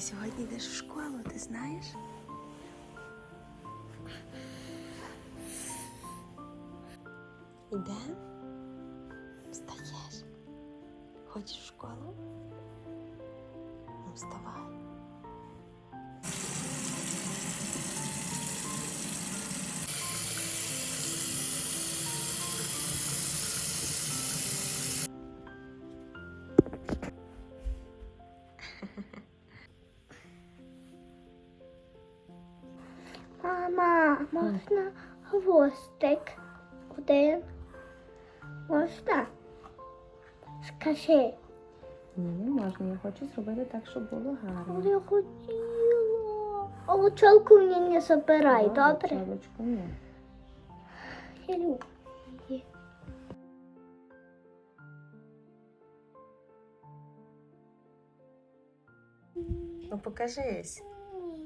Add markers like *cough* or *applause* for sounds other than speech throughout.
Ти сьогодні йдеш в школу, ти знаєш? Іде? Можна хвостик? Один. Можна? Скажи. Ні, не можна. Я хочу зробити так, щоб було гарно. Я хотіла. А очолку мені не забирай, добре? Чолочку, ні. Я люблю. Ну покажись.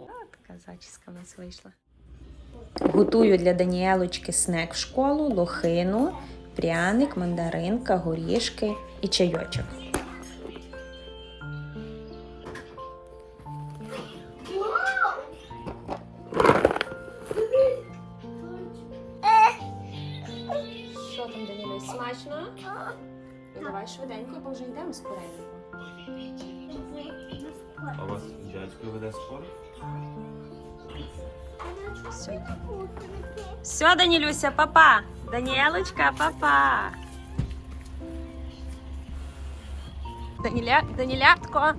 О, така зачіска в нас вийшла. Готую для Даніелочки снек в школу, лохину, пряник, мандаринка, горішки і чайочок. Що там, Даніло, смачно? Ну, давай швиденько, бо вже йдемо скоренько. А у вас дядько веде спорт? Все, Все, Данілюся, папа. Даніелочка, папа. Даніля, Данілятко.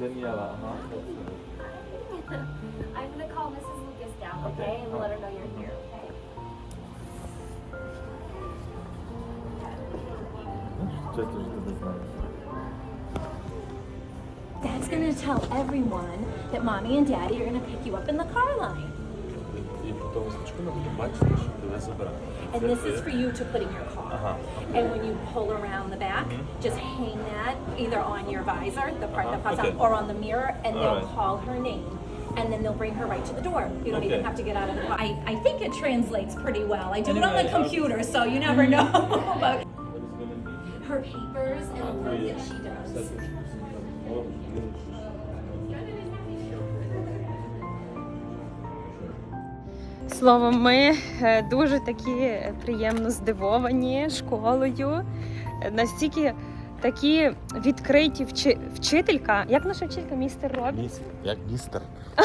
Yeah, Daniela, uh-huh. I'm gonna call Mrs. Lucas down, okay, and let her know you're here. Just to the. Dad's gonna tell everyone that mommy and daddy are gonna pick you up in the car line. І потім значку ми будемо бачити, що тебе забирати. And this is for you to put in your car. Ага. And when you pull around the back, just hang that either on your visor, the part that Uh-huh, pops okay. out, or on the mirror, and they'll Alright. call her name. And then they'll bring her right to the door. You don't even Okay. have to get out of the car. I, I think it translates pretty well. I do it on Anyway, the uh, computer, so you never know. *laughs* but What is gonna be? her papers and the work that she does. Словом, ми е, дуже такі приємно здивовані школою. Настільки такі відкриті вчи... вчителька. Як наша вчителька? Містер Робін? Міс, як містер. *laughs*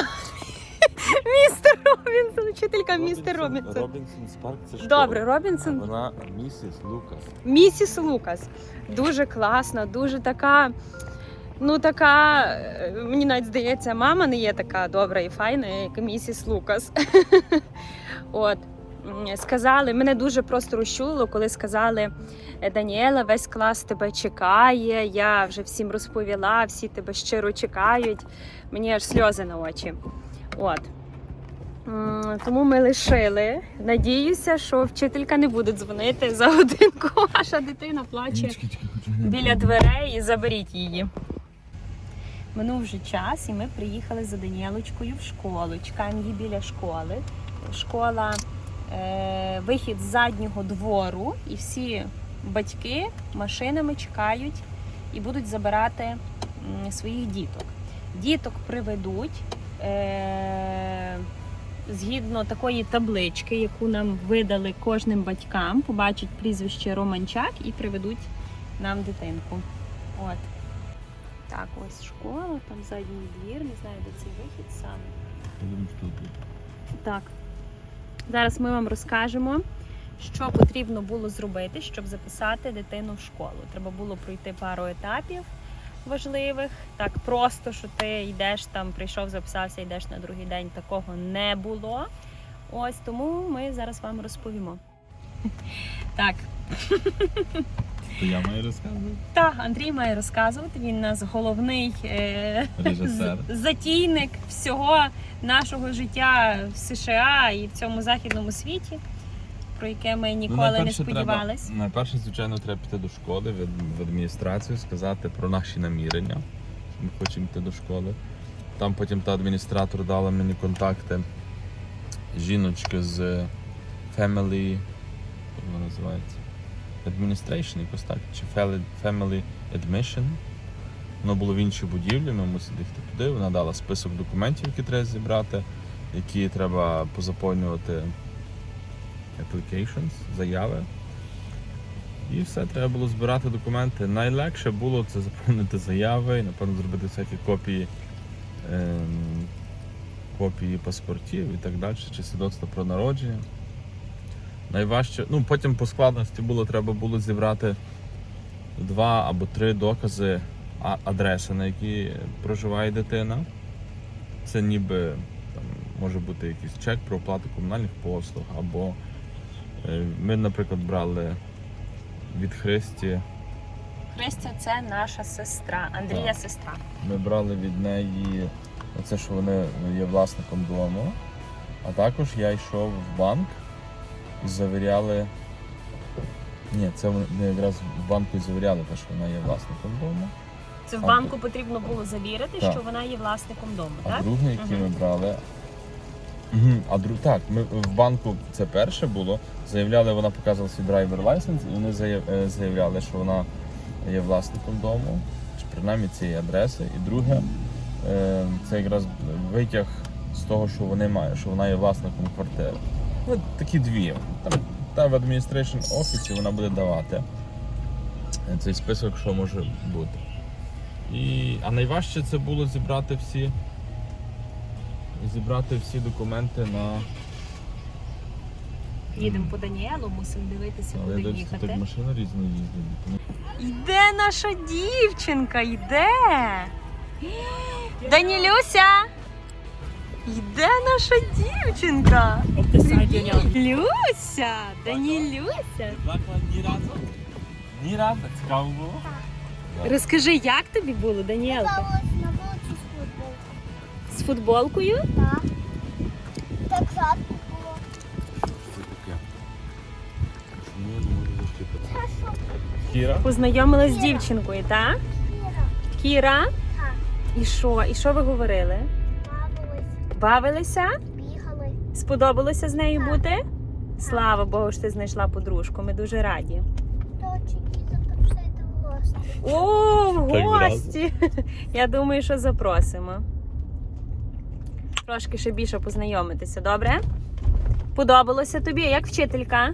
Містер Робінсон, вчителька містер Робінсон. Робінсон Спарк це школа. Добре, А Робінсон, Вона місіс Лукас. місіс Лукас. Дуже класна, дуже така. Ну, така, е, мені навіть здається, мама не є така добра і файна, як місіс Лукас. *laughs* От. Сказали, мене дуже просто розчулило, коли сказали «Е, Даніела, весь клас тебе чекає. Я вже всім розповіла, всі тебе щиро чекають. Мені аж сльози на очі. От. Тому ми лишили. Надіюся, що вчителька не буде дзвонити за *laughs* годинку. Ваша дитина плаче біля дверей і заберіть її. Минув вже час, і ми приїхали за Даніелочкою в школу. Чекаємо її біля школи. Школа, е, вихід з заднього двору, і всі батьки машинами чекають і будуть забирати своїх діток. Діток приведуть е, згідно такої таблички, яку нам видали кожним батькам, побачать прізвище Романчак і приведуть нам дитинку. От. Так, ось школа, там задній двір, не знаю, де цей вихід саме. Так. Зараз ми вам розкажемо, що потрібно було зробити, щоб записати дитину в школу. Треба було пройти пару етапів важливих. Так просто, що ти йдеш там, прийшов, записався, йдеш на другий день. Такого не було. Ось тому ми зараз вам розповімо. Так, *laughs* То я маю розказувати. Так, Андрій має розказувати. Він у нас головний е, Режисер. затійник всього нашого життя в США і в цьому західному світі, про яке ми ніколи не сподівались. Треба, найперше, звичайно, треба піти до школи, в, в адміністрацію, сказати про наші намірення. Ми хочемо йти до школи. Там потім та адміністратор дала мені контакти жіночки з Family. Як вона називається? Administration, якось так, чи Family- Admission. Воно було в іншій будівлі, ми мусили їхати туди. Вона дала список документів, які треба зібрати, які треба позаповнювати applications, заяви. І все, треба було збирати документи. Найлегше було це заповнити заяви, і, напевно, зробити всякі копії, ем, копії паспортів і так далі, чи свідоцтва про народження. Найважче, ну потім по складності було, треба було зібрати два або три докази адреси, на якій проживає дитина. Це ніби там, може бути якийсь чек про оплату комунальних послуг, або е, ми, наприклад, брали від Христі, Христя це наша сестра, Андрія Так. сестра. ми брали від неї оце, що вони є власником дому. А також я йшов в банк завіряли. Ні, це вони якраз в банку і завіряли те, що вона є власником дому. Це в А, банку потрібно було завірити, Так. що вона є власником дому, А так? друге, яке Мгм. ми брали. Мгм, А друг так, ми в банку це перше було. Заявляли, вона показувала свій драйвер лайсенс, і вони заяв- е, заявляли, що вона є власником дому, чи принаймні цієї адреси. І друге, е, це якраз витяг з того, що вони мають, що вона є власником квартири. Ну, такі дві. Там, та в адміністрейшн офісі вона буде давати цей список, що може бути. І, а найважче це було зібрати всі зібрати всі документи на. Їдемо по Даніелу, мусимо дивитися, Але куди їхати. тут машина різно їздить. Йде наша дівчинка, йде. Данілюся. Йде наша дівчинка. Люся, Данілюся. ні разу? Ні разу. Цікаво було? Розкажи, як тобі було, Даніелка? На вулиці з футболом. З футболкою? Так. Так жарко було. Це таке. Ні, не можу защитити. Це що? Кіра? Познайомилась з дівчинкою, так? Кіра. Кіра? Так. І що? І що ви говорили? Бавились, Бавилися? Сподобалося з нею бути? Слава Богу, що ти знайшла подружку. Ми дуже раді. О, в гості! *laughs* Я думаю, що запросимо. Трошки ще більше познайомитися, добре? Подобалося тобі, як вчителька?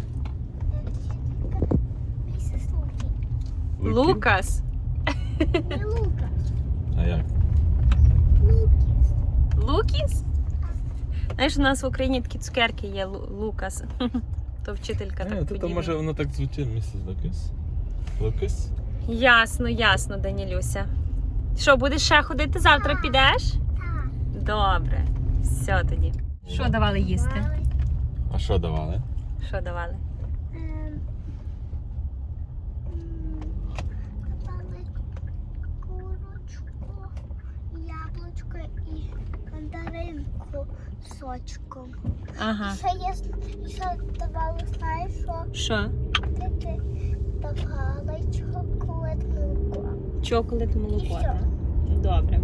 Лукас. Не Лукас. А як? Лукіс. Лукіс? Знаєш, у нас в Україні такі цукерки є Лукас. *laughs* То вчителька не так то, то може воно так звучить, місіс Лукас. Лукас? Ясно, ясно, Данілюся. Що, будеш ще ходити? Завтра підеш? Добре. Все тоді. Що давали їсти? А що давали? Що давали? Ем, м, Давали курочку, яблучко і мандаринку з сочком. Ага. Ще і ще давали, знаєш що? Що? Ти, давали чоколад молоко. Чоколад молоко. Так? Добре.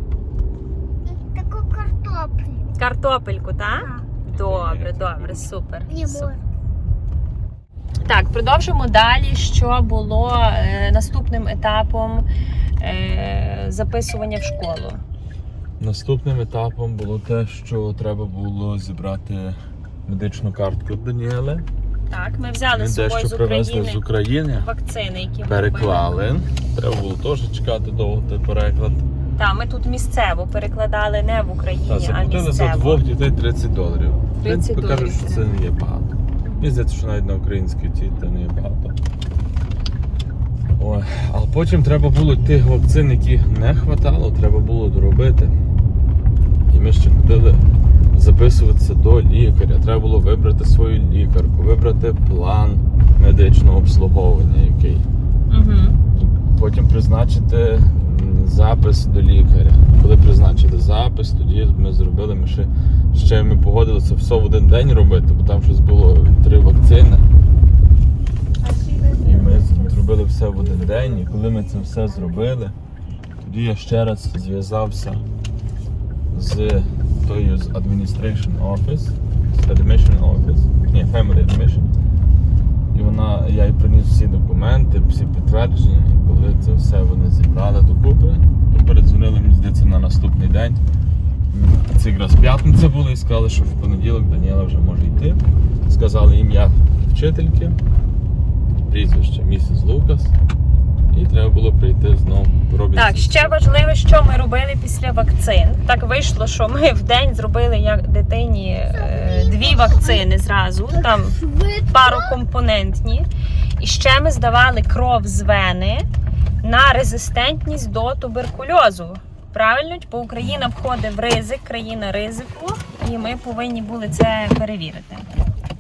Таку картоплю. Картопельку, так? Так. Добре, добре, супер. Ні, Супер. Так, продовжимо далі, що було е, наступним етапом е, записування в школу. Наступним етапом було те, що треба було зібрати медичну картку Даніели. Так, ми взяли Ми з собою дещо з привезли України з України. вакцини, які ми Переклали. Треба було теж чекати довго той переклад. Так, ми тут місцево перекладали не в Україні, а заплатили за двох дітей 30 доларів. 30 принципі, кажуть, що це не є багато. Мені здається, що навіть на українській ті це не є багато. Ой, а потім треба було тих вакцин, яких не хватало, треба було доробити. І ми ще ходили записуватися до лікаря. Треба було вибрати свою лікарку, вибрати план медичного обслуговування, який. Угу. Потім призначити запис до лікаря. Коли призначили запис, тоді ми зробили, ми ще, ще ми погодилися все в один день робити, бо там щось було три вакцини. Зробили все в один день. І коли ми це все зробили, тоді я ще раз зв'язався з тою з Administration Office, з Admission Office, ні, Family Admission. І вона, я їй приніс всі документи, всі підтвердження, і коли це все вони зібрали докупи, то передзвонили мені здається на наступний день. Це якраз п'ятниця була і сказали, що в понеділок Даніела вже може йти. Сказали ім'я вчительки, прізвище місіс Лукас. І треба було прийти знову робити. Так, ще важливе, що ми робили після вакцин. Так вийшло, що ми в день зробили як дитині е, дві вакцини зразу, там парокомпонентні. І ще ми здавали кров з вени на резистентність до туберкульозу. Правильно, бо Україна входить в ризик, країна ризику, і ми повинні були це перевірити.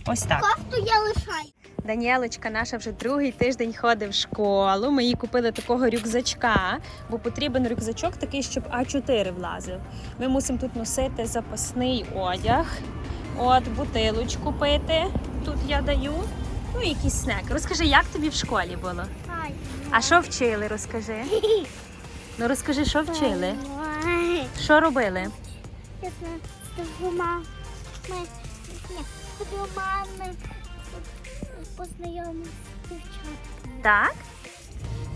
Ось так. Кофту я лишаю. Даніелочка наша вже другий тиждень ходить в школу. Ми їй купили такого рюкзачка, бо потрібен рюкзачок такий, щоб А4 влазив. Ми мусимо тут носити запасний одяг, от бутилочку пити. Тут я даю. Ну і якийсь снек. Розкажи, як тобі в школі було? А що вчили? Розкажи. *laughs* Ну розкажи, що вчили? Що робили? З двома з двома ми познайомилися з. Так.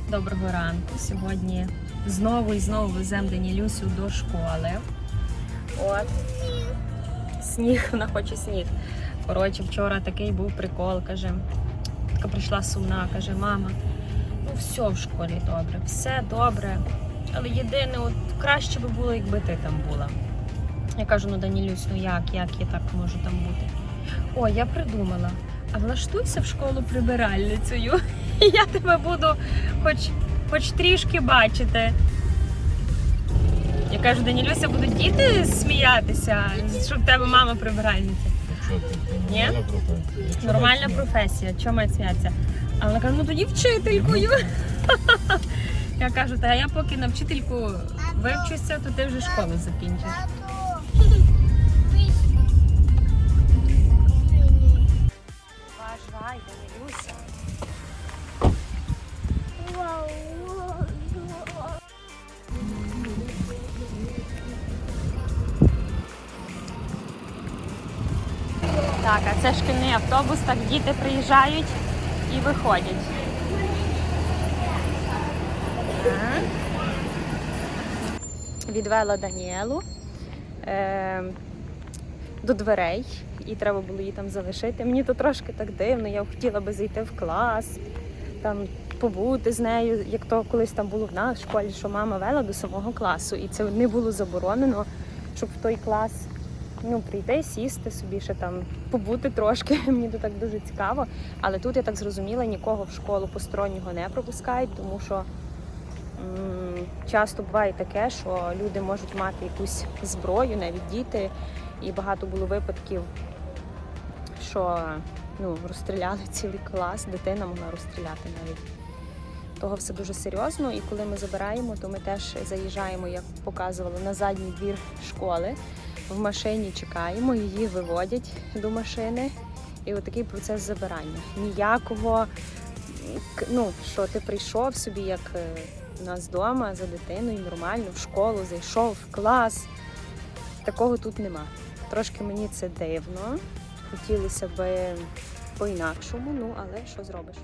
Доброго ранку. Сьогодні знову і знову веземо Данілюсю до школи. От. Сніг, вона хоче сніг. Коротше, вчора такий був прикол, каже. Така прийшла сумна, каже, мама, ну все в школі добре, все добре. Але єдине, от краще би було, якби ти там була. Я кажу, ну Данілюсь, ну як, як я так можу там бути? О, я придумала. А влаштуйся в школу прибиральницею. І *laughs* я тебе буду хоч, хоч трішки бачити. Я кажу, Данілюся, будуть діти сміятися, що в тебе мама прибиральниця. Ні? нормальна професія. Якщо Нормальна професія, чому мають сміятися? А вона каже, ну тоді вчителькою. *laughs* Я кажу, та я поки на вчительку вивчуся, то ти вже школу закінчиш. Автобус, так діти приїжджають і виходять. Відвела Даніелу е, до дверей, і треба було її там залишити. Мені то трошки так дивно, я хотіла би зайти в клас, там побути з нею, як то колись там було в нас в школі, що мама вела до самого класу, і це не було заборонено, щоб в той клас ну, прийти, сісти собі, ще там побути трошки. *laughs* Мені то так дуже цікаво. Але тут я так зрозуміла, нікого в школу постороннього не пропускають, тому що м, часто буває таке, що люди можуть мати якусь зброю, навіть діти. І багато було випадків, що ну, розстріляли *laughs* цілий клас, дитина могла розстріляти навіть. Того все дуже серйозно, і коли ми забираємо, то ми теж заїжджаємо, як показували, на задній двір школи. В машині чекаємо, її виводять до машини. І отакий процес забирання. Ніякого, ну, що ти прийшов собі, як е, у нас вдома за дитиною, нормально, в школу, зайшов в клас. Такого тут нема. Трошки мені це дивно. Хотілося б по-інакшому, ну але що зробиш?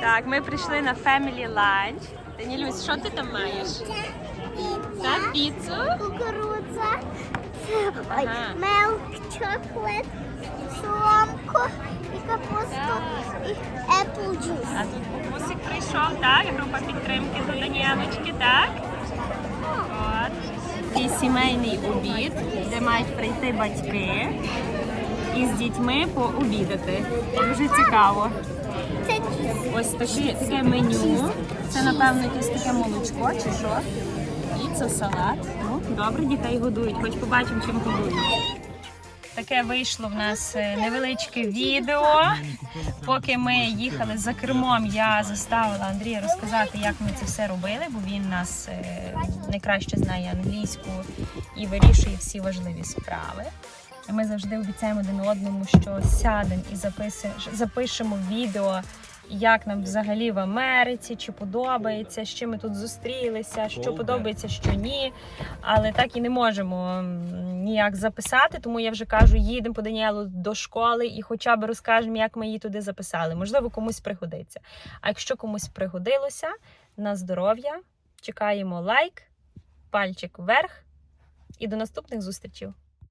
Так, ми прийшли на Family Lunch. Данілюсь, що ти там маєш? Так, піцу. Кукурудза, ой, Ага. мелк, чоклет, соломку і капусту, і juice. А тут бабусик прийшов, так? Група підтримки до Даніелочки, так? От. І сімейний обід, де мають прийти батьки і з дітьми пообідати. Дуже цікаво. Піца, салат. Ну, добре, дітей годують, хоч побачимо, чим годують. Таке вийшло в нас е, невеличке відео. Поки ми їхали за кермом, я заставила Андрія розказати, як ми це все робили, бо він нас е, найкраще знає англійську і вирішує всі важливі справи. Ми завжди обіцяємо один одному, що сядемо і запишемо відео, як нам взагалі в Америці, чи подобається, з чим ми тут зустрілися, що подобається, що ні. Але так і не можемо ніяк записати, тому я вже кажу, їдемо по Даніелу до школи і хоча б розкажемо, як ми її туди записали. Можливо, комусь пригодиться. А якщо комусь пригодилося, на здоров'я, чекаємо лайк, пальчик вверх і до наступних зустрічей.